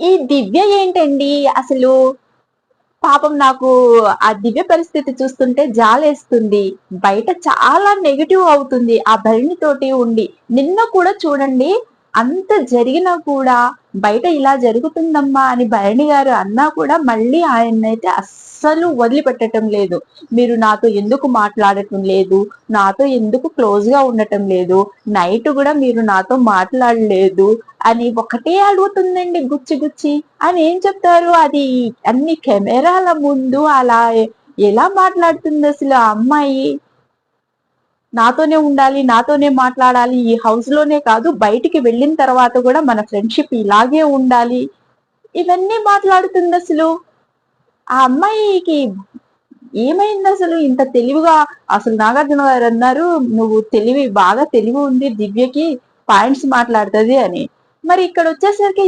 ఈ దివ్య ఏంటండి? అసలు పాపం నాకు ఆ దివ్య పరిస్థితి చూస్తుంటే జాలేస్తుంది. బయట చాలా నెగిటివ్ అవుతుంది. ఆ భరణి తోటి ఉండి. నిన్న కూడా చూడండి అంత జరిగినా కూడా బయట ఇలా జరుగుతుందమ్మా అని భరణి గారు అన్నా కూడా మళ్ళీ ఆయన్నైతే అస్సలు వదిలిపెట్టడం లేదు. మీరు నాతో ఎందుకు మాట్లాడటం లేదు? నాతో ఎందుకు క్లోజ్గా ఉండటం లేదు? నైట్ కూడా మీరు నాతో మాట్లాడలేదు అని ఒకటే అడుగుతుందండి గుచ్చి గుచ్చి. అని ఏం చెప్తారు? అది అన్ని కెమెరాల ముందు అలా ఎలా మాట్లాడుతుంది అసలు ఆ అమ్మాయి? నాతోనే ఉండాలి నాతోనే మాట్లాడాలి ఈ హౌస్లోనే కాదు బయటికి వెళ్ళిన తర్వాత కూడా మన ఫ్రెండ్షిప్ ఇలాగే ఉండాలి. ఇవన్నీ మాట్లాడుతుంది అసలు. ఆ అమ్మాయికి ఏమైంది అసలు? ఇంత తెలివిగా అసలు నాగార్జున గారు అన్నారు నువ్వు తెలివి బాగా తెలివి ఉంది దివ్యకి పాయింట్స్ మాట్లాడుతుంది అని. మరి ఇక్కడ వచ్చేసరికి